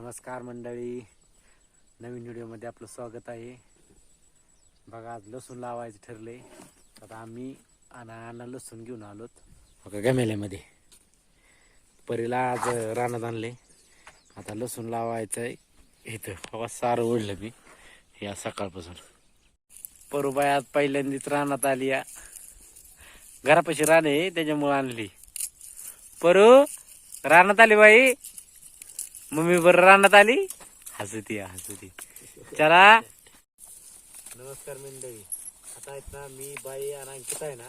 नमस्कार मंडळी. नवीन व्हिडिओमध्ये आपलं स्वागत आहे. बघा आज लसूण लावायचं ठरले आता आम्ही आणि लसूण घेऊन आलोत. बघा गमेल्यामध्ये परीला आज रानात आणले आता लसूण लावायचं आहे. इथं. बघा सारं ओढलं मी. या सकाळपासून. परूबाई आज पहिल्यांदाच रानात आली या. घरापाशी राणे आहे त्याच्यामुळे आणली. परू रानात आली बाई? मम्मी बरं रानात आली? हसती हसती. चला. नमस्कार मंडळी. आता आहेत ना मी बाई आणि अंकित आहे ना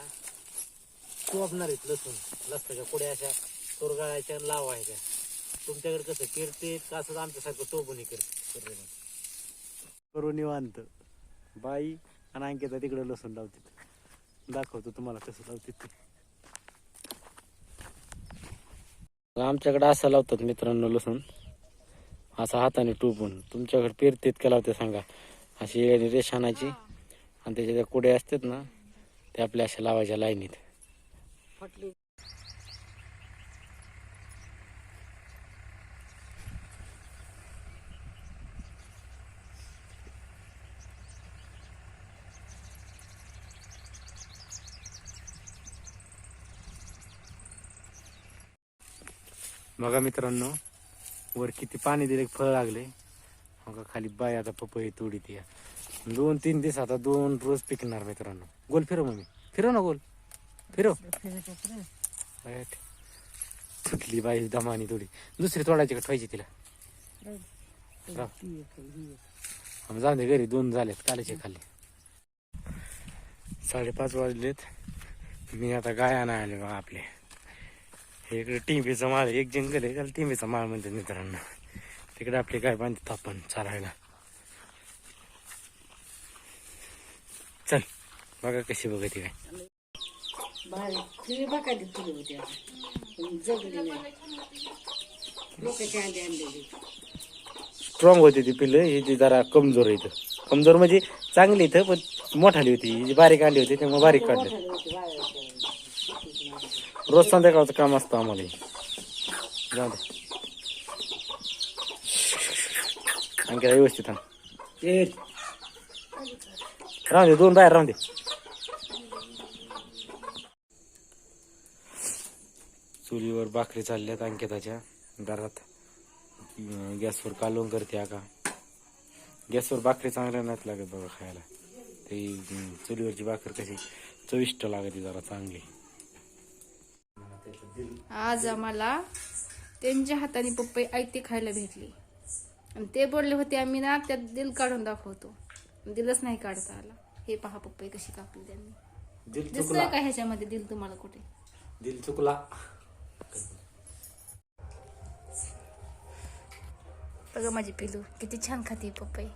टोपणार आहेत लसूण. लसणाच्या कुड्या अशा तोरगाळायच्या आणि लावायच्या तुमच्याकडे कसं किरते का असं आमच्यासारखं टोबून करते. करून निवांत. बाई आणि अंकिता तिकडे लसूण लावतात. दाखवतो तुम्हाला कसं लावतात ते. आमच्याकडे असं लावतात मित्रांनो लसूण. असं हाताने टोपून तुमच्याकडे पेरतेत का लावते सांगा. अशी येडी रेष आणायची. आणि त्याच्या त्या कुड्या असतात ना त्या आपल्या अशा लावायच्या लाईनीत. बघा मित्रांनो वर किती पाणी दिले फळ लागले. बघा खाली बाय आता पपई तोडी ती दोन तीन दिवस आता दोन रोज पिकणार मित्रांनो. गोल फिरव मम्मी. फिरव ना गोल. फिरव. राईट. बाई दमानी थोडी. दुसरी तोडायची का ठेवायची तिला? जाऊ दे घरी दोन झालेत कालचे खाल्ले साडेपाच वाजलेत. मी आता गाया आले आपले. इकडे टिंबीचा माळ. एक जंगल आहे त्याला टिंबीचा माळ म्हणतात मित्रांनो. तिकडे आपली गाय बांधतात आपण चालायला. चल बघा कशी काय होती जगली लोकांच्या अंडे आणलेली स्ट्रॉंग होती ती पिल्लं ही जी जरा कमजोर आहे इथं. कमजोर म्हणजे चांगली इथं पण मोठाली होती ही जी बारीक आली होती त्यामुळे बारीक काढली. रोज संध्याकाळचं काम असतं आम्हाला जाऊ दे आणखी व्यवस्थित आण. राहून दे दोन बाहेर राहून दे चुलीवर भाकरी चालल्यात अंकिताच्या. दारात. गॅसवर कालवून करते का गॅसवर भाकरी चांगल्या नाहीत लागत बघा खायला. ते चुलीवरची भाकर कशी चविष्ट लागते जरा चांगली. आज आम्हाला त्यांच्या हाताने पप्पई ऐते खायला भेटली. आणि ते बोलले होते आम्ही ना त्यात दिल काढून दाखवतो. दिलच नाही काढता आला. हे पहा पप्पई कशी कापली त्यांनी. दिल का ह्याच्यामध्ये दिल तुम्हाला कुठे? दिल चुकला. बघा माझी पिलू किती छान खाते पप्पाई.